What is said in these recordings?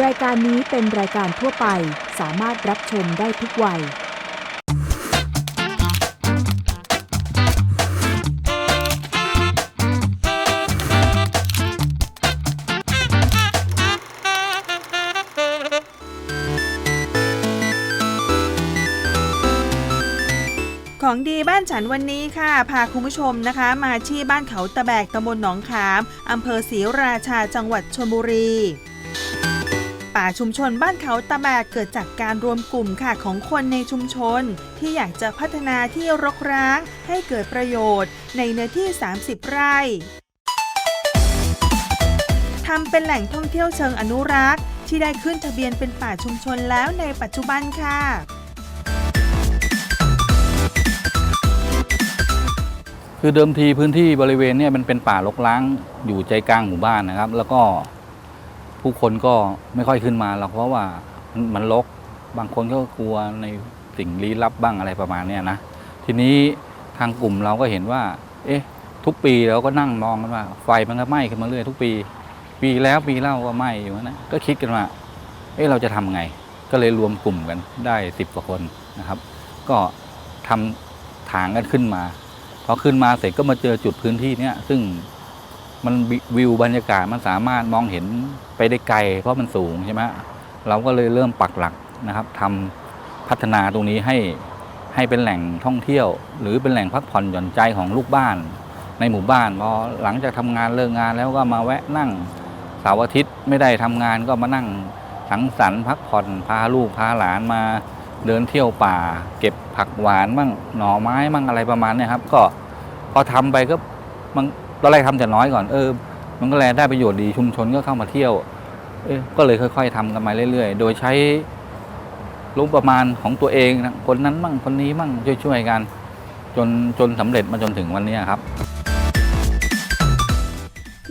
รายการนี้เป็นรายการทั่วไปสามารถรับชมได้ทุกวัย ของดีบ้านฉันวันนี้ค่ะ พาคุณผู้ชมนะคะ มาที่บ้านเขาตะแบกตำบลหนองขามอำเภอศรีราชาจังหวัดชลบุรี ป่าชุมชนบ้านเขาตะแบกเกิดจากการรวมกลุ่มค่ะของคนในชุมชน ที่อยากจะพัฒนาที่รกร้างให้เกิดประโยชน์ ในเนื้อที่ 30 ไร่ทำเป็นแหล่งท่องเที่ยวเชิงอนุรักษ์ ที่ได้ขึ้นทะเบียนเป็นป่าชุมชนแล้วในปัจจุบันค่ะคือเดิมทีพื้นที่บริเวณเนี่ยมันเป็นป่ารกร้างอยู่ใจกลางหมู่บ้านนะครับ แล้วก็ ผู้คนก็ไม่ค่อยขึ้นมาหรอกเพราะว่ามันรกบางคนก็กลัวในสิ่งลี้ลับบ้างอะไรประมาณเนี้ยนะทีนี้ทางกลุ่มเราก็เห็นว่า เอ๊ะ ทุกปีเราก็นั่งมองกันว่า ไฟมันก็ไหม้ขึ้นมาเรื่อยทุกปี ปีแล้วปีเล่าก็ไหม้อยู่นะก็คิดกันว่า เอ๊ะเราจะทำไง ก็เลยรวมกลุ่มกันได้สิบกว่าคนนะครับ ก็ทำถางกันขึ้นมาพอขึ้นมาเสร็จก็มาเจอจุดพื้นที่เนี้ยซึ่ง มันวิวบรรยากาศมันสามารถมองเห็นไปได้ไกล เพราะมันสูงใช่ไหมเราก็เลยเริ่มปักหลักนะครับทำพัฒนาตรงนี้ให้ให้เป็นแหล่งท่องเที่ยว หรือเป็นแหล่งพักผ่อนหย่อนใจของลูกบ้าน ในหมู่บ้านพอหลังจากทำงานเลิกงานแล้วก็มาแวะนั่งเสาร์อาทิตย์ไม่ได้ทำงานก็มานั่งสังสรรค์พักผ่อนพาลูกพาหลานมาเดินเที่ยวป่า เก็บผักหวานมั่งหน่อไม้มั่งอะไรประมาณนี้ครับ ก็พอทำไปก็มัน ตอนแรกทำแต่น้อยก่อนเออ มันก็แลได้ประโยชน์ดีชุมชนก็เข้ามาเที่ยวเอ้ยก็เลยค่อย ๆทำกันมาเรื่อย ๆ โดยใช้รู้ประมาณของตัวเองนะคนนั้นมั่งคนนี้มั่งช่วยๆกัน จนจนสำเร็จมาจนถึงวันนี้ครับ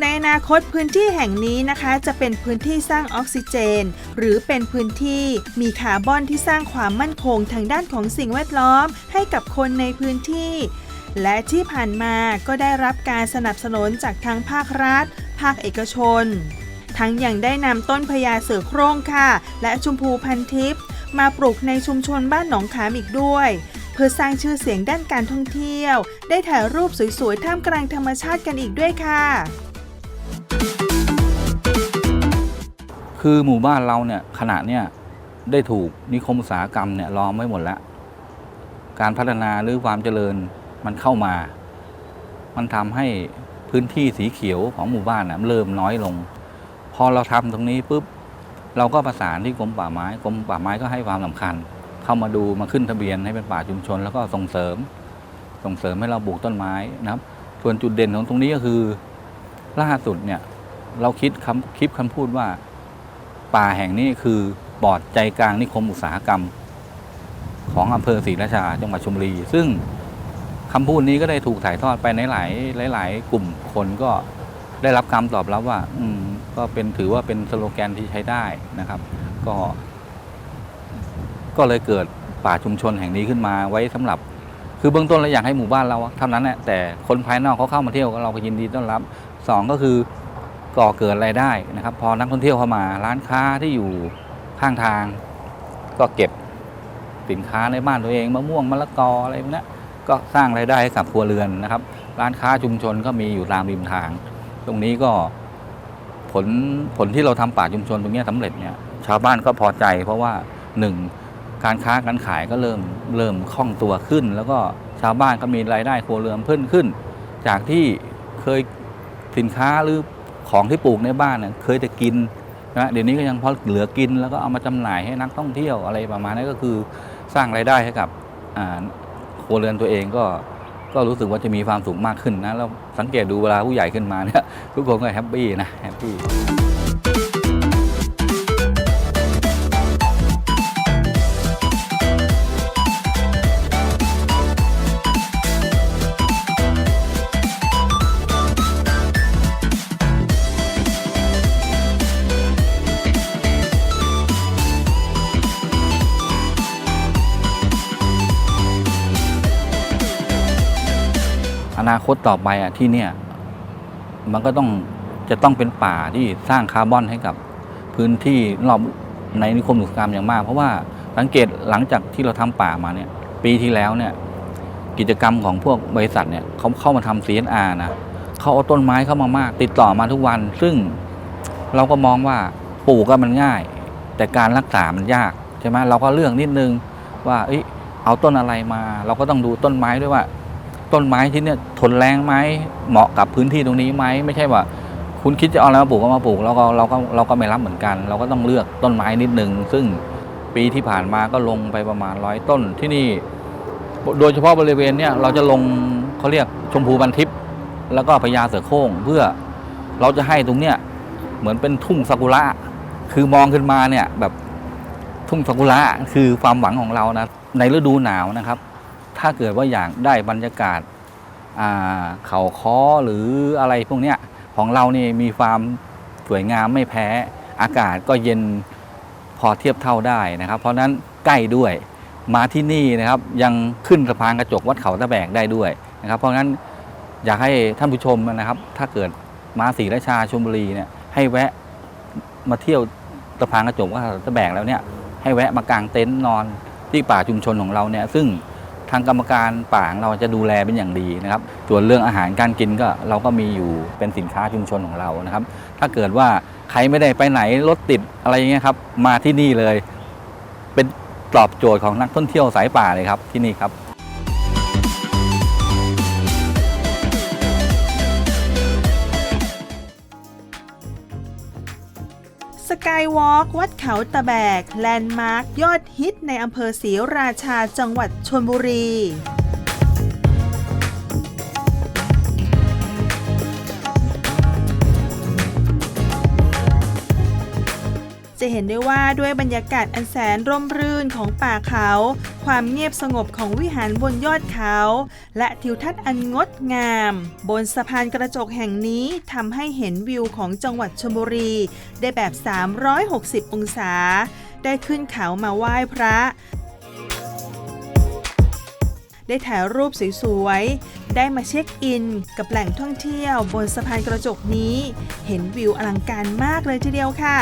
ในอนาคตพื้นที่แห่งนี้นะคะ จะเป็นพื้นที่สร้างออกซิเจน หรือเป็นพื้นที่มีคาร์บอนที่สร้างความมั่นคงทางด้านของสิ่งแวดล้อมให้กับคนในพื้นที่ และที่ผ่านมาก็ได้รับการสนับสนุนจากทั้งภาครัฐ ภาคเอกชน ทั้งยังได้นำต้นพญาเสือโคร่งค่ะ และชมพูพันทิพย์มาปลูกในชุมชนบ้านหนองขามอีกด้วย เพื่อสร้างชื่อเสียงด้านการท่องเที่ยว ได้ถ่ายรูปสวยๆท่ามกลางธรรมชาติกันอีกด้วยค่ะ คือหมู่บ้านเราเนี่ยขณะเนี่ยได้ถูกนิคมอุตสาหกรรมเนี่ยล้อมไว้หมดแล้ว การพัฒนาหรือความเจริญ มันเข้ามา มันทำให้พื้นที่สีเขียวของหมู่บ้านนะเริ่มน้อยลง พอเราทำตรงนี้ปุ๊บเราก็ประสานที่กรมป่าไม้กรมป่าไม้ก็ให้ความสำคัญ เข้ามาดูมาขึ้นทะเบียนให้เป็นป่าชุมชน แล้วก็ส่งเสริม ส่งเสริมให้เราปลูกต้นไม้นะครับ ส่วนจุดเด่นของตรงนี้ก็คือล่าสุดเนี่ยเราคิดคำคลิปคำพูดว่า ป่าแห่งนี้คือปอดใจกลางนิคมอุตสาหกรรม ของอำเภอศรีราชาจังหวัดชลบุรี ซึ่ง คำพูดนี้ก็ได้ถูกถ่ายทอดไปในหลายหลาย ๆ กลุ่มคนก็ได้รับคำตอบรับว่า อืมก็เป็นถือว่าเป็นสโลแกนที่ใช้ได้นะครับ ก็ ก็เลยเกิดป่าชุมชนแห่งนี้ขึ้นมาไว้สำหรับ คือเบื้องต้นเราอยากให้หมู่บ้านเราเท่านั้นแหละแต่คนภายนอกเขาเข้ามาเที่ยวเราก็ยินดีต้อนรับสองก็คือก่อเกิดรายได้นะครับ พอนักท่องเที่ยวเข้ามาร้านค้าที่อยู่ข้างทาง ก็เก็บสินค้าในบ้านตัวเองมะม่วงมะละกออะไรพวกนี้ ก็สร้างรายได้ให้กับครัวเรือนนะครับ ร้านค้าชุมชนก็มีอยู่ตามริมทาง ตรงนี้ก็ผลผลที่เราทำป่าชุมชนตรงนี้สำเร็จเนี่ยชาวบ้านก็พอใจ เพราะว่าหนึ่งการค้าการขายก็เริ่มเริ่มคล่องตัวขึ้น แล้วก็ชาวบ้านก็มีรายได้ครัวเรือนเพิ่มขึ้น จากที่เคยสินค้าหรือของที่ปลูกในบ้านเนี่ยเคยแต่กินนะเดี๋ยวนี้ก็ยังพอเหลือกินแล้วก็เอามาจำหน่ายให้นักท่องเที่ยวอะไรประมาณนี้ก็คือสร้างรายได้ให้กับ วเรือนตัวเองก็ก็รู้สึกว่าจะมีความสุขมากขึ้นนะแล้วสังเกตดูเวลาผู้ใหญ่ขึ้นมาเนี่ยทุกคนก็แฮปปี้นะแฮปปี้ นาคตต่อไปอะที่เนี่ย มันก็ต้องจะต้องเป็นป่าที่สร้างคาร์บอนให้กับพื้นที่รอบในนิคมอุตสาหกรรมอย่างมาก เพราะว่าสังเกตหลังจากที่เราทำป่ามาเนี่ย ปีที่แล้วเนี่ย กิจกรรมของพวกบริษัทเนี่ยเขาเข้ามาทำ CSR นะเขาเอาต้นไม้เข้ามามาก ติดต่อมาทุกวัน ซึ่งเราก็มองว่าปลูกก็มันง่าย แต่การรักษามันยากใช่ไหมเราก็เลือกนิดนึงว่าเอ้ยเอาต้นอะไรมา เราก็ต้องดูต้นไม้ด้วยว่า ต้นไม้ที่เนี่ยทนแรงไหมเหมาะกับพื้นที่ตรงนี้ไหมไม่ใช่ว่า คุณคิดจะเอาอะไรมาปลูกก็มาปลูกแล้วก็เราก็เราก็ไม่รับเหมือนกัน เราก็ต้องเลือกต้นไม้นิดหนึ่งซึ่งปีที่ผ่านมาก็ลงไปประมาณร้อยต้นที่นี่ โดยเฉพาะบริเวณเนี่ยเราจะลงเขาเรียกชมพูบันทิพย์แล้วก็พญาเสือโคร่งเพื่อเราจะให้ตรงเนี้ยเหมือนเป็นทุ่งซากุระคือมองขึ้นมาเนี่ยแบบทุ่งซากุระคือความหวังของเรานะในฤดูหนาวนะครับ ถ้าเกิดว่าอยากได้บรรยากาศาเขาค้อหรืออะไรพวกเนี้ยของเรานี่มีความสวยงามไม่แพ้ อากาศก็เย็นพอเทียบเท่าได้นะครับ เพราะฉะนั้นใกล้ด้วยมาที่นี่นะครับ ยังขึ้นสะพานกระจกวัดเขาตะแบกได้ด้วยนะครับ เพราะงั้นอยากให้ท่านผู้ชมนะครับ ถ้าเกิดมาศรีราชาชลบุรีเนี่ยให้แวะมาเที่ยวสะพานกระจกวัดเขาตะแบกแล้วเนี่ยให้แวะมากางเต็นท์นอนที่ป่าชุมชนของเราเนี่ยซึ่ง ทางกรรมการป่าของเราจะดูแลเป็นอย่างดีนะครับส่วนเรื่องอาหารการกินก็เราก็มีอยู่เป็นสินค้าชุมชนของเรานะครับ ถ้าเกิดว่าใครไม่ได้ไปไหนรถติดอะไรอย่างเงี้ยครับ มาที่นี่เลย เป็นตอบโจทย์ของนักท่องเที่ยวสายป่าเลยครับที่นี่ครับ กายวอล์กวัดเขาตะแบก แลนด์มาร์คยอดฮิตในอำเภอศรีราชาจังหวัดชนบุรี จะเห็นได้ว่าด้วยบรรยากาศอันแสนร่มรื่นของป่าเขา ความเงียบสงบของวิหารบนยอดเขา และทิวทัศน์อันงดงาม บนสะพานกระจกแห่งนี้ทำให้เห็นวิวของจังหวัดชลบุรี ได้แบบ 360 องศา ได้ขึ้นเขามาไหว้พระได้ถ่ายรูปสวยๆ ได้มาเช็คอิน กับแหล่งท่องเที่ยวบนสะพานกระจกนี้ เห็นวิวอลังการมากเลยทีเดียวค่ะ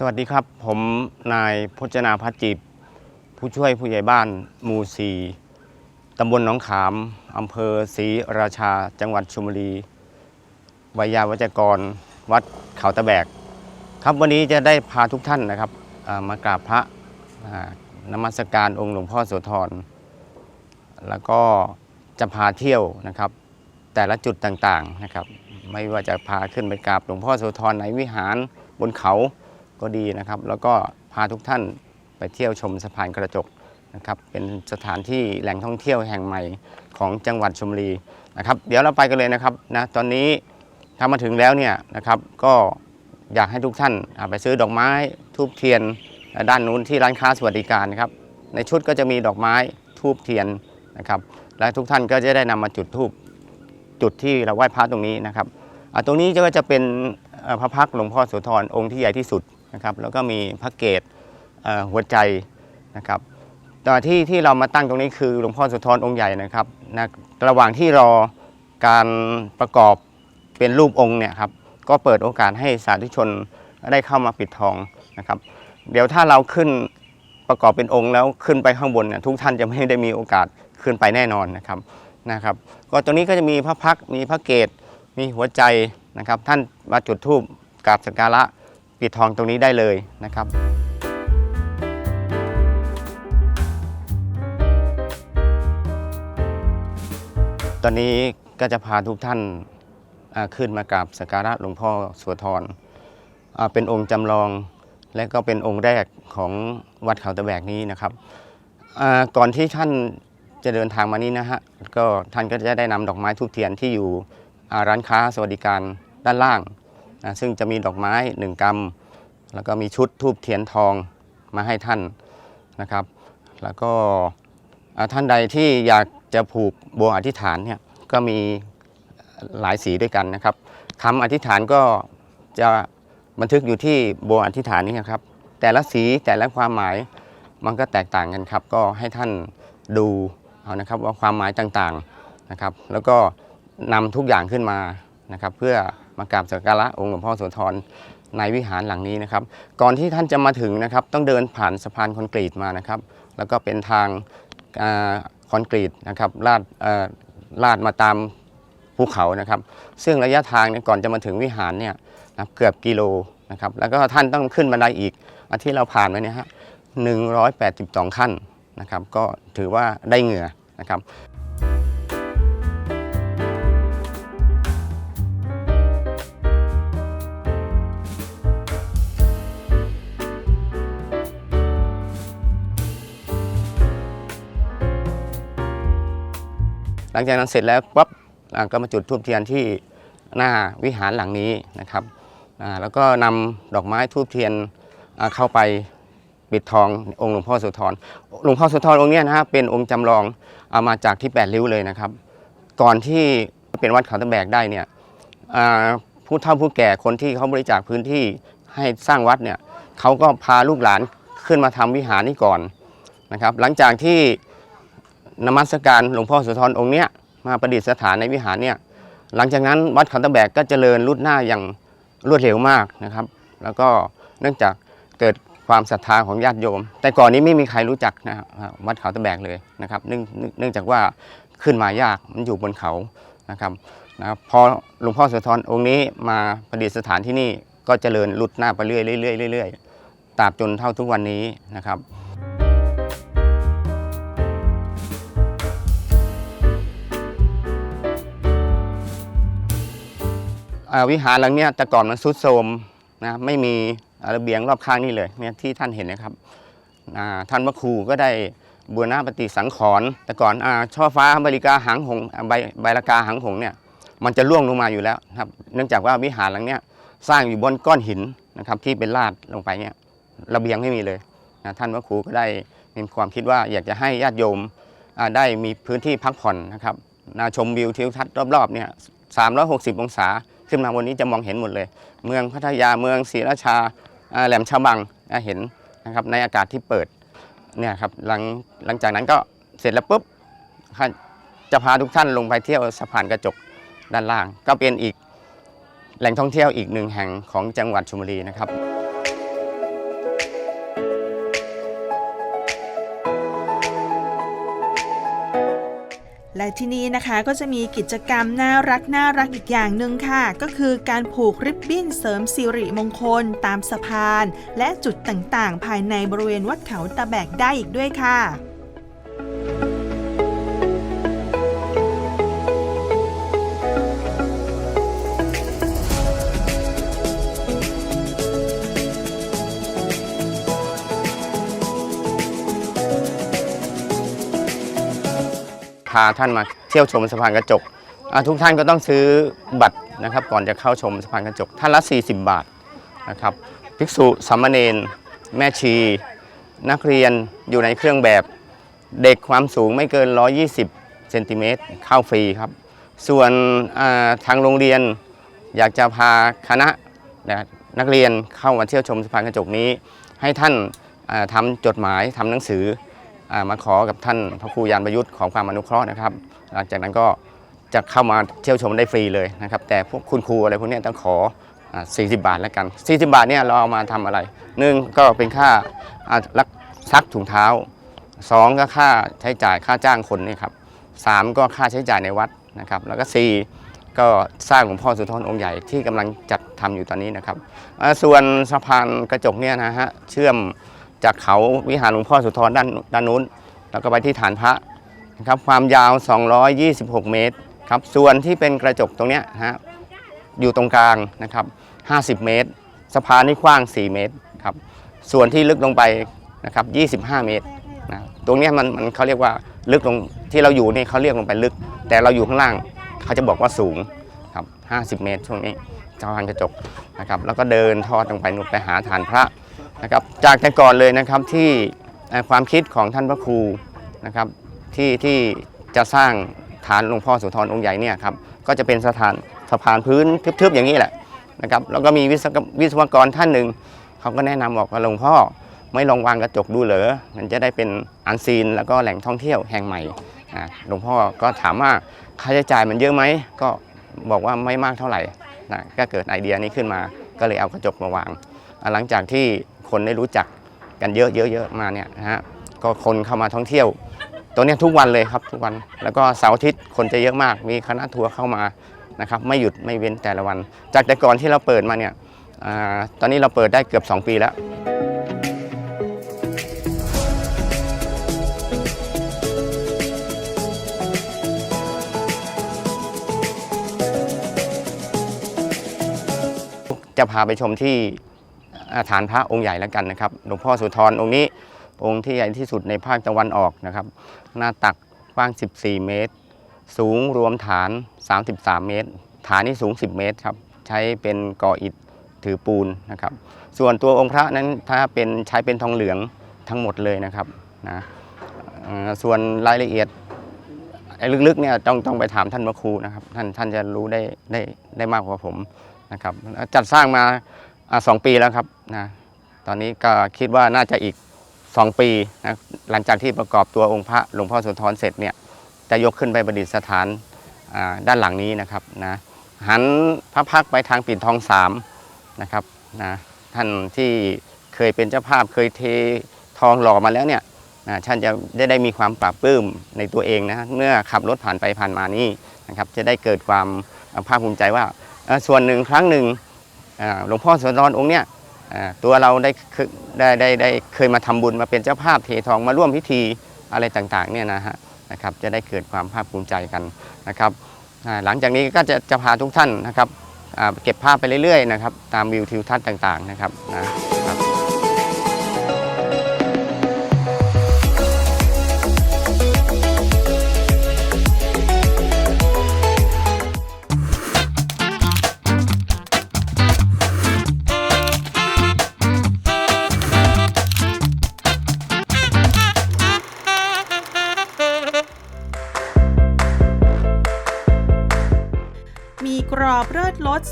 สวัสดีครับ ผมนายพจนาพัฒจิตผู้ช่วยผู้ใหญ่บ้านหมู่สีตำบลหนองขาม อำเภอศรีราชา จังหวัดชลบุรีวิยาวัจกร วัดเขาตะแบก ครับวันนี้จะได้พาทุกท่านนะครับามากราบพระอ่านมัสการองค์หลวงพ่อโสธร แล้วก็จะพาเที่ยวนะครับ แต่ละจุดต่างๆนะครับ ไม่ว่าจะพาขึ้นไปกราบหลวงพ่อโสธรในวิหารบนเขา ก็ดีนะครับ แล้วก็พาทุกท่านไปเที่ยวชมสะพานกระจกนะครับเป็นสถานที่แหล่งท่องเที่ยวแห่งใหม่ของจังหวัดชลบุรีนะครับเดี๋ยวเราไปกันเลยนะครับนะตอนนี้ถ้ามาถึงแล้วเนี่ยนะครับก็อยากให้ทุกท่านาไปซื้อดอกไม้ทูบเทียนด้านนู้นที่ร้านค้าสวัสดิการนะครับในชุดก็จะมีดอกไม้ทูบเทียนนะครับและทุกท่านก็จะได้นำมาจุดทูบจุดที่เราไหว้พระตรงนี้นะครับตรงนี้ก็จะเป็นพระพักตร์หลวงพ่อโสธรองค์ที่ใหญ่ที่สุด นะครับแล้วก็มีพระเกศหัวใจนะครับแต่ที่ที่เรามาตั้งตรงนี้คือหลวงพ่อสุธรองค์ใหญ่นะครับนะระหว่างที่รอการประกอบเป็นรูปองค์เนี่ยครับก็เปิดโอกาสให้สาธุชนได้เข้ามาปิดทองนะครับเดี๋ยวถ้าเราขึ้นประกอบเป็นองค์แล้วขึ้นไปข้างบนเนี่ยทุกท่านจะไม่ได้มีโอกาสขึ้นไปแน่นอนนะครับนะครับ ก็ตรงนี้ก็จะมีพระพักมีพระเกศมีหัวใจนะครับ ท่านมาจุดธูปกราบสักการะ ปิดทองตรงนี้ได้เลยนะครับตอนนี้ก็จะพาทุกท่านขึ้นมากราบสักการะหลวงพ่อโสธรเป็นองค์จำลองและก็เป็นองค์แรกของวัดเขาตะแบกนี้นะครับก่อนที่ท่านจะเดินทางมานี้นะฮะก็ท่านก็จะได้นำดอกไม้ทุกเทียนที่อยู่ร้านค้าสวัสดิการด้านล่าง นะซึ่งจะมีดอกไม้หนึ่งกำแล้วก็มีชุดทูบเทียนทองมาให้ท่านนะครับ แล้วก็ท่านใดที่อยากจะผูกโบวอธิษฐานเนี่ยก็มีหลายสีด้วยกันนะครับคำอธิษฐานก็จะบันทึกอยู่ที่โบวอธิษฐานนี้นะครับ แต่ละสีแต่ละความหมายมันก็แตกต่างกันครับ ก็ให้ท่านดูเอานะครับว่าความหมายต่างๆนะครับ แล้วก็นำทุกอย่างขึ้นมานะครับ เพื่อ มากราบสักการะองค์หลวงพ่อโสธรในวิหารหลังนี้นะครับ ก่อนที่ท่านจะมาถึงนะครับ ต้องเดินผ่านสะพานคอนกรีตมานะครับ แล้วก็เป็นทางอคอนกรีตนะครับลาดลาดมาตามภูเขานะครับ ซึ่งระยะทางเนี่ยก่อนจะมาถึงวิหารเนี่ยนะเกือบกิโลนะครับ แล้วก็ท่านต้องขึ้นบันไดอีกอาที่เราผ่านมาเนี่ยฮะ182ขั้นนะครับ ก็ถือว่าได้เหงื่อนะครับ หลังจากนั้นเสร็จแล้วปั๊บก็มาจุดธูปเทียนที่หน้าวิหารหลังนี้นะครับแล้วก็นำดอกไม้ธูปเทียนเข้าไปปิดทององค์หลวงพ่อโสุธรหลวงพ่อโสุธรองค์นี้นะฮะเป็นองค์จำลองเอามาจากที่แปดริ้วเลยนะครับ ก่อนที่เป็นวัดเขาตะแบกได้เนี่ยผู้เฒ่าผู้แก่คนที่เขาบริจาคพื้นที่ให้สร้างวัดเนี่ยเขาก็พาลูกหลานขึ้นมาทำวิหารนี้ก่อนนะครับ หลังจากที่ นมัสการหลวงพ่อโสุธรองค์เนี้ยมาประดิษฐานในวิหารเนี่ยหลังจากนั้นวัดเขาตะแบกก็เจริญรุ่หน้าอย่างรวดเร็วมากนะครับ แล้วก็เนื่องจากเกิดความศรัทธาของญาติโยม แต่ก่อนนี้ไม่มีใครรู้จักนะครับวัดเขาตะแบกเลยนะครับเนื่องเนื่องจากว่าขึ้นมายากมันอยู่บนเขานะครับนะครับพอหลวงพ่อโสุธรองค์นี้มาประดิษฐานที่นี่ก็เจริญรุดหน้าไปเรื่อยๆเรื่อยๆเรื่อยๆตราบจนเท่าทุกวันนี้นะครับ วิหารหลังนี้แต่ก่อนมันซุดโทรมนะไม่มีระเบียงรอบข้างนี่เลยเนี่ยที่ท่านเห็นนะครับท่านพระครูก็ได้บูรณะปฏิสังขรณ์แต่ก่อนอช่อฟ้าบริกาหางหงใบใบละกาหางหงเนี่ยมันจะล่วงลงมาอยู่แล้วครับ เนื่องจากว่าวิหารหลังนี้สร้างอยู่บนก้อนหินนะครับที่เป็นลาดลงไปเนี่ยระเบียงไม่มีเลยนะท่านพระครูก็ได้มีความคิดว่าอยากจะให้ญาติโยมได้มีพื้นที่พักผ่อนนะครับนาชมวิวทิวทัศน์รอบๆเนี่ย360 องศา ขึ้นมาบนนี้จะมองเห็นหมดเลย เมืองพัทยาเมืองศรีราชาแหลมฉบังเห็นนะครับในอากาศที่เปิดเนี่ยครับหลังหลังจากนั้นก็เสร็จแล้วปุ๊บจะพาทุกท่านลงไปเที่ยวสะพานกระจกด้านล่าง ก็เป็นอีกแหล่งท่องเที่ยวอีกหนึ่งแห่งของจังหวัดชลบุรีนะครับ และที่นี่นะคะก็จะมีกิจกรรมน่ารักน่ารักอีกอย่างหนึ่งค่ะ ก็คือการผูกริบบิ้นเสริมสิริมงคล ตามสะพาน และจุดต่างๆ ภายในบริเวณวัดเขาตะแบกได้อีกด้วยค่ะาท่านมาเที่ยวชมสะพานกระจกทุกท่านก็ต้องซื้อบัตรนะครับ ก่อนจะเข้าชมสะพานกระจกท่านละ 40 บาทนะครับภิกษุสามเณรแม่ชี นักเรียนอยู่ในเครื่องแบบเด็กความสูงไม่เกิน 120เซนติเมตรเข้าฟรีครับ ส่วนทางโรงเรียนอยากจะพาคณะนักเรียนเข้ามาเที่ยวชมสะพานกระจกนี้ ให้ท่านอ่าทำจดหมายทำหนังสือ มาขอกับท่านพระครูยานประยุทธ์ของความอนุเคราะห์นะครับ หลังจากนั้นก็จะเข้ามาเที่ยวชมได้ฟรีเลยนะครับ แต่พวกคุณครูอะไรพวกนี้ต้องขออ40 บาทแล้วกัน 40 บาทเนี่ยเราเอามาทำอะไรหนึ่งก็เป็นค่าอ่ารักซักถุงเท้าสองก็ค่าใช้จ่ายค่าจ้างคนนี่ครับสามก็ค่าใช้จ่ายในวัดนะครับ แล้วก็สี่ก็สร้างหลวงพ่อสุทรองค์ใหญ่ที่กำลังจัดทำอยู่ตอนนี้นะครับ ส่วนสะพานกระจกเนี่ยนะฮะเชื่อม จากเขาวิหารหลวงพ่อสุธรด้านด้านนู้น แล้วก็ไปที่ฐานพระนะครับความยาว 226 เมตรครับส่วนที่เป็นกระจกตรงเนี้ยฮะอยู่ตรงกลางนะครับ 50 เมตร สะพานนี่กว้าง 4 เมตรครับส่วนที่ลึกลงไปนะครับ 25 เมตรนะตรงนี้มันมันเขาเรียกว่าลึกลงที่เราอยู่นี่เขาเรียกลงไปลึก แต่เราอยู่ข้างล่างเขาจะบอกว่าสูงครับ 50 เมตรช่วงนี้สะพานกระจกนะครับแล้วก็เดินทอดลงไปนู่นไปหาฐานพระ นะครับจากแต่ก่อนเลยนะครับที่ความคิดของท่านพระครูนะครับที่ที่จะสร้างฐานหลวงพ่อโสุธรองค์ใหญ่เนี่ยครับก็จะเป็นสถานสะพานพื้นทึบๆอย่างนี้แหละนะครับแล้วก็มีวิศวกรท่านหนึ่งเขาก็แนะนำบอกว่าหลวงพ่อไม่ลองวางกระจกดูเหรอมันจะได้เป็นอันซีนแล้วก็แหล่งท่องเที่ยวแห่งใหม่หลวงพ่อก็ถามว่าค่าใช้จ่ายมันเยอะไหมก็บอกว่าไม่มากเท่าไหร่นะก็เกิดไอเดียนี้ขึ้นมาก็เลยเอากระจกมาวาง หลังจากที่ คนได้รู้จักกันเยอะๆเยอะมาเนี่ยนะฮะก็คนเข้ามาท่องเที่ยวตัวนี้ทุกวันเลยครับทุกวัน แล้วก็เสาร์อาทิตย์คนจะเยอะมาก มีคณะทัวร์เข้ามานะครับไม่หยุดไม่เว้นแต่ละวัน จากแต่ก่อนที่เราเปิดมาเนี่ยอตอนนี้เราเปิดได้เกือบ 2 ปีแล้วจะพาไปชมที่ ฐานพระองค์ใหญ่แล้วกันนะครับหลวงพ่อโสุธรองค์นี้องค์ที่ใหญ่ที่สุดในภาคตะวันออกนะครับ หน้าตักกว้าง 14 เมตร สูงรวมฐาน 33 เมตร ฐานนี่สูง 10 เมตรครับใช้เป็นก่ออิฐถือปูนนะครับ ส่วนตัวองค์พระนั้นถ้าเป็นใช้เป็นทองเหลืองทั้งหมดเลยนะครับนะส่วนรายละเอียดไอ้ลึกๆเนี่ยต้องต้องไปถามท่านพระครูนะครับท่านท่านจะรู้ได้ได้ได้มากกว่าผมนะครับจัดสร้างมา สองปีแล้วครับนะตอนนี้ก็คิดว่าน่าจะอีก 2 ปีนะหลังจากที่ประกอบตัวองค์พระหลวงพ่อสุธรเสร็จเนี่ยจะยกขึ้นไปประดิษฐานอ่าด้านหลังนี้นะครับนะหันพระพักไปทางปิ่นทองสามนะครับนะท่านที่เคยเป็นเจ้าภาพเคยเททองหล่อมาแล้วเนี่ยนะท่านจะได้ได้มีความปราบปลื้มในตัวเองนะเมื่อขับรถผ่านไปผ่านมานี่นะครับจะได้เกิดความภาคภูมิใจว่าส่วนหนึ่งครั้งหนึ่ง หลวงพ่อโสธรองค์เนี้ยตัวเราได้เคยได้ได้ได้เคยมาทำบุญมาเป็นเจ้าภาพเททองมาร่วมพิธีอะไรต่างๆเนี่ยนะฮะนะครับจะได้เกิดความภาคภูมิใจกันนะครับหลังจากนี้ก็จะจะพาทุกท่านนะครับเก็บภาพไปเรื่อยๆนะครับตามวิวทิวทัศน์ต่างๆนะครับนะครับ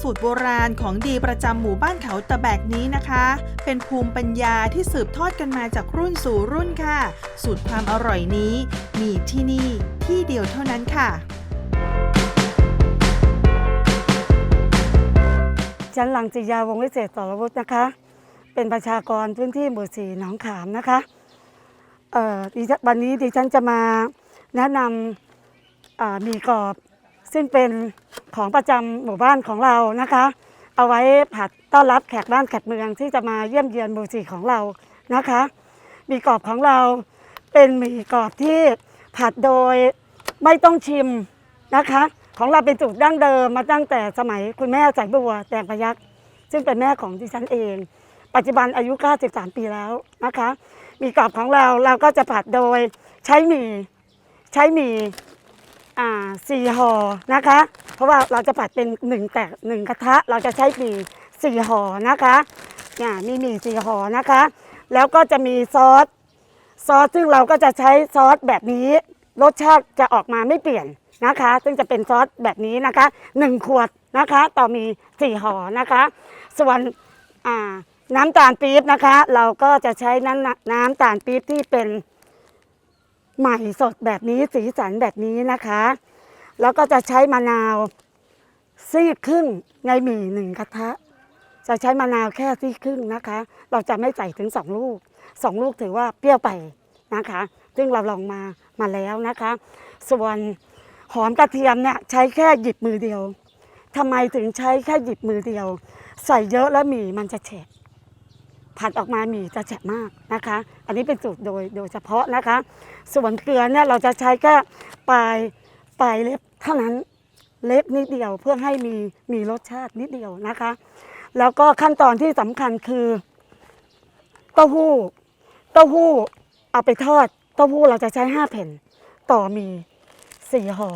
สูตรโบราณของดีประจำหมู่บ้านเขาตะแบกนี้นะคะ เป็นภูมิปัญญาที่สืบทอดกันมาจากรุ่นสู่รุ่นค่ะ สูตรความอร่อยนี้ มีที่นี่ที่เดียวเท่านั้นค่ะ ฉันหลังจิยาวงวิเศษสรวุฒินะคะ เป็นประชากรพื้นที่หมู่สี่หนองขามนะคะเอ่อดิฉันวันนี้ดิฉันจะมาแนะนำอ่าหมีกรอบซึ่งเป็น ของประจำหมู่บ้านของเรานะคะ เอาไว้ผัดต้อนรับแขกบ้านแขกเมืองที่จะมาเยี่ยมเยือนหมู่สี่ของเรานะคะมีกรอบของเราเป็นหมี่กรอบที่ผัดโดยไม่ต้องชิมนะคะ ของเราเป็นสูตรดั้งเดิมมาตั้งแต่สมัยคุณแม่สายบัวแตงพยักซึ่งเป็นแม่ของดิฉันเอง ปัจจุบันอายุ 93 ปีแล้วนะคะ มีกรอบของเราเราก็จะผัดโดยใช้หมี่ใช้หมี่ อ่าสี่ห่อนะคะ เพราะว่าเราจะผัดเป็นหนึ่งแตกหนึ่งกระทะ เราจะใช้หมี่สี่ห่อนะคะเนี่ยมีหมี่สี่ห่อนะคะ แล้วก็จะมีซอสซอสซึ่งเราก็จะใช้ซอสแบบนี้ รสชาติจะออกมาไม่เปลี่ยนนะคะ ซึ่งจะเป็นซอสแบบนี้นะคะหนึ่งขวดนะคะ ต่อมีสี่ห่อนะคะ ส่วนอ่าน้ำตาลปี๊บนะคะ เราก็จะใช้น้ำน้ำตาลปี๊บที่เป็น ใหม่สดแบบนี้สีสันแบบนี้นะคะ แล้วก็จะใช้มะนาวซีกครึ่งในหมี่หนึ่งกระทะ จะใช้มะนาวแค่ซีกครึ่งนะคะ เราจะไม่ใส่ถึงสองลูกสองลูกถือว่าเปรี้ยวไปนะคะ ซึ่งเราลองมามาแล้วนะคะ ส่วนหอมกระเทียมเนี่ยใช้แค่หยิบมือเดียวทำไมถึงใช้แค่หยิบมือเดียว ใส่เยอะแล้วหมี่มันจะแฉะ ผัดออกมาหมี่จะแฉะมากนะคะ อันนี้เป็นสูตรโดยโดยเฉพาะนะคะ ส่วนเกลือเนี่ยเราจะใช้แค่ปลายปลายเล็บเท่านั้นเล็กนิดเดียวเพื่อให้มีมีรสชาตินิดเดียวนะคะ แล้วก็ขั้นตอนที่สำคัญคือเต้าหู้เต้าหู้เอาไปทอดเต้าหู้เราจะใช้5แผ่นต่อมีสี่ห่อ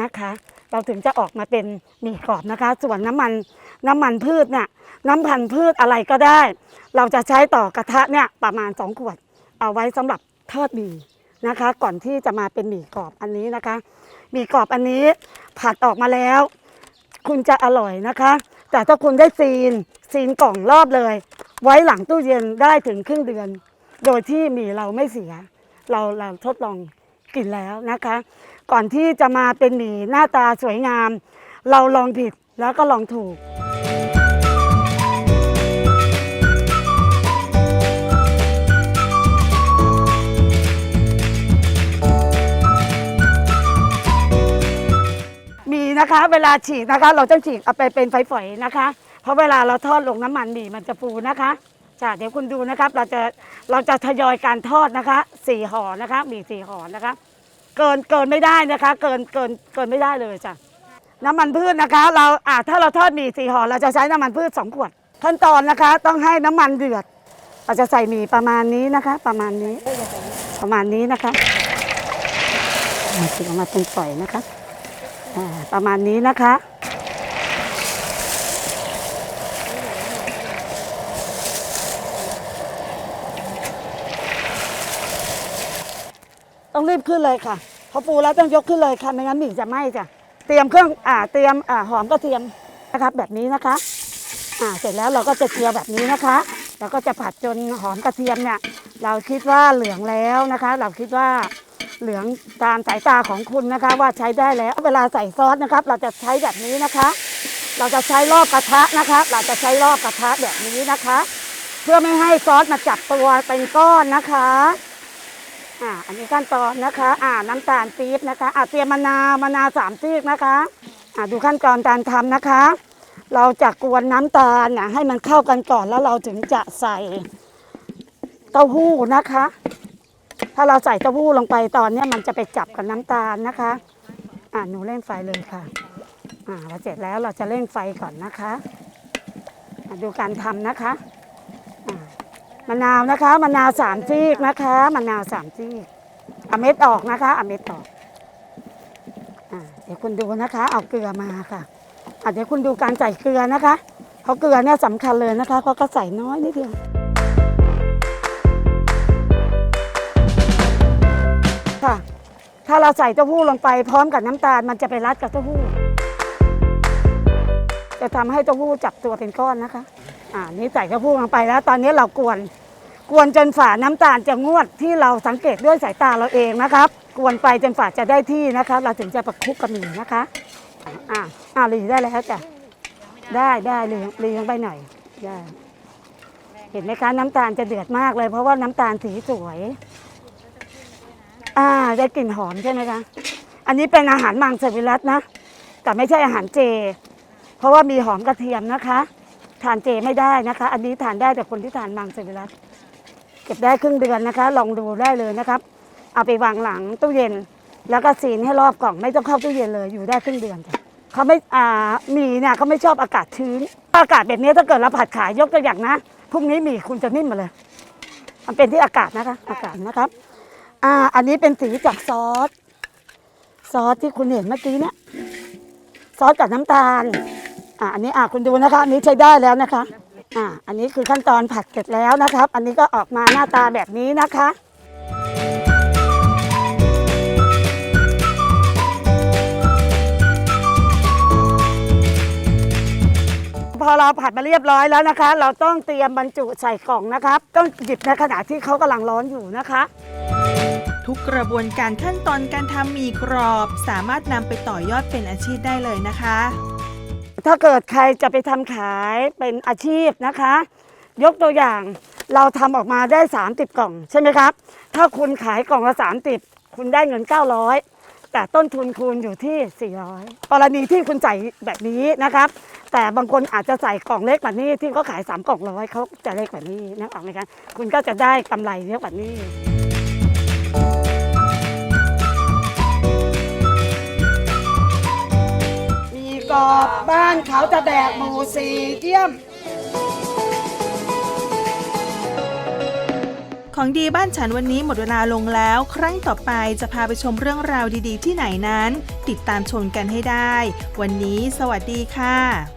นะคะ เราถึงจะออกมาเป็นหมี่กรอบนะคะ ส่วนน้ำมันน้ำมันพืชเนี่ยน้ำพันธุ์พืชอะไรก็ได้ เราจะใช้ต่อกระทะเนี่ยประมาณ 2 ขวด เอาไว้สำหรับทอดหมี่นะคะ ก่อนที่จะมาเป็นหมี่กรอบอันนี้นะคะหมี่กรอบอันนี้ผัดออกมาแล้ว คุณจะอร่อยนะคะ แต่ถ้าคุณได้ซีนซีนกล่องรอบเลย ไว้หลังตู้เย็นได้ถึงครึ่งเดือน โดยที่หมี่เราไม่เสีย เราเราทดลอง กลิ่นแล้วนะคะ ก่อนที่จะมาเป็นหมีหน้าตาสวยงาม เราลองผิดแล้วก็ลองถูกมีนะคะเวลาฉีกนะคะ เราจะฉีกเอาไปเป็นไฟฝอยนะคะ เพราะเวลาเราทอดลงน้ำมันหมีมันจะฟูนะคะ จ้ะเดี๋ยวคุณดูนะครับ เราจะเราจะทยอยการทอดนะคะสี่ห่อนะคะหมี่สี่ห่อนะคะ เกินเกินไม่ได้นะคะ เกินเกินเกินไม่ได้เลยจ้ะน้ำมันพืชนะคะ เราอ่าถ้าเราทอดหมี่สี่ห่อเราจะใช้น้ำมันพืชสองขวด ขั้นตอนนะคะ ต้องให้น้ำมันเดือด เราจะใส่หมี่ประมาณนี้นะคะ ประมาณนี้ ประมาณนี้นะคะมาถึงออกมาเป็นฝอยนะคะประมาณนี้นะคะ รีบขึ้นเลยค่ะพอปูแล้วต้องยกขึ้นเลยค่ะไม่งั้นหมี่จะไหม้จ้ะเตรียมเครื่องอ่าเตรียมอ่าหอมกระเทียมนะครับแบบนี้นะคะอ่าเสร็จแล้วเราก็จะเจียวแบบนี้นะคะเราก็จะผัดจนหอมกระเทียมเนี่ยเราคิดว่าเหลืองแล้วนะคะ เราคิดว่าเหลืองตามสายตาของคุณนะคะ ว่าใช้ได้แล้วเวลาใส่ซอสนะครับ เราจะใช้แบบนี้นะคะ เราจะใช้รอบกระทะนะคะ เราจะใช้รอบกระทะแบบนี้นะคะ เพื่อไม่ให้ซอสมาจับตัวเป็นก้อนนะคะ อ่า อันนี้ขั้นตอนนะคะ อ่า น้ำตาลปี๊บนะคะ อ่าเตรียมมะนาวมะนาวสามซีกนะคะ อ่าดูขั้นตอนการทำนะคะ เราจะกวนน้ำตาลนะให้มันเข้ากันก่อนแล้วเราถึงจะใส่เต้าหู้นะคะ ถ้าเราใส่เต้าหู้ลงไปตอนเนี้ยมันจะไปจับกับน้ำตาลนะคะ อ่าหนูเร่งไฟเลยค่ะ อ่าแล้วเสร็จแล้วเราจะเร่งไฟก่อนนะคะอ่าดูการทำนะคะ มะนาวนะคะมะนาวสามซีกนะคะมะนาวสามซีกเอาเม็ดออกนะคะเอาเม็ดออกอ่าเดี๋ยวคุณดูนะคะ เอาเกลือมาค่ะอะเดี๋ยวคุณดูการใส่เกลือนะคะ เพราะเกลือเนี่ยสำคัญเลยนะคะเพราะก็ใส่น้อยนิดเดียวค่ะ ถ้าเราใส่เต้าหู้ลงไปพร้อมกับน้ำตาลมันจะไปรัดกับเต้าหู้จะทำให้เต้าหู้จับตัวเป็นก้อนนะคะ อ่านี่ใส่เต้าหู้ลงไปแล้ว ตอนนี้เรากวนกวนจนฝาน้ำตาลจะงวดที่เราสังเกตด้วยสายตาเราเองนะครับ กวนไปจนฝาจะได้ที่นะคะ เราถึงจะประคุกกับหมี่นะคะอ่าอ่าหลีได้แล้วจ้ะได้ได้หลีหลีลงไปหน่อยได้เห็นไหมคะน้ำตาลจะเดือดมากเลย เพราะว่าน้ำตาลสีสวยอ่าได้กลิ่นหอมใช่ไหมคะอันนี้เป็นอาหารมังสวิรัตนะ แต่ไม่ใช่อาหารเจ เพราะว่ามีหอมกระเทียมนะคะ ทานเจไม่ได้นะคะ อันนี้ทานได้แต่คนที่ทานมังสวิรัตเก็บได้ครึ่งเดือนนะคะ ลองดูได้เลยนะครับ เอาไปวางหลังตู้เย็น แล้วก็ซีนให้รอบกล่องไม่ต้องเข้าตู้เย็นเลยอยู่ได้ครึ่งเดือนจ้ะเขาไม่อ่าหมี่เนี่ยเขาไม่ชอบอากาศชื้น อากาศแบบนี้ถ้าเกิดเราผัดขายยกตัวอย่างนะพรุ่งนี้หมี่คุณจะนิ่มมาเลย มันเป็นที่อากาศนะคะ อากาศนะครับ อ่า อันนี้เป็นสีจากซอส ซอสที่คุณเห็นเมื่อกี้เนี่ย ซอสกับน้ำตาล อ่าอันนี้อ่าคุณดูนะคะอันนี้ใช้ได้แล้วนะคะอ่าอันนี้คือขั้นตอนผัดเสร็จแล้วนะครับ อันนี้ก็ออกมาหน้าตาแบบนี้นะคะพอเราผัดมาเรียบร้อยแล้วนะคะ เราต้องเตรียมบรรจุใส่กล่องนะครับต้องหยิบในขณะที่เขากำลังร้อนอยู่นะคะ ทุกกระบวนการขั้นตอนการทำหมี่กรอบ สามารถนำไปต่อยอดเป็นอาชีพได้เลยนะคะ ถ้าเกิดใครจะไปทำขายเป็นอาชีพนะคะ ยกตัวอย่างเราทำออกมาได้ 30 กล่องใช่ไหมครับ ถ้าคุณขายกล่องละ 30 คุณได้เงิน 900 แต่ต้นทุนคุณอยู่ที่ 400 กรณีที่คุณใส่แบบนี้นะครับ แต่บางคนอาจจะใส่กล่องเล็กกว่านี้ที่เขาขาย 3 กล่องร้อยเขาจะเล็กกว่านี้นะออกไหมคะคุณก็จะได้กำไรเยอะกว่านี้ อบบ้านเขาจะแบกหมูสีเยี่ยม ของดีบ้านฉันวันนี้หมดเวลาลงแล้ว ครั้งต่อไปจะพาไปชมเรื่องราวดีๆ ที่ไหนนั้น ติดตามชมกันให้ได้ วันนี้สวัสดีค่ะ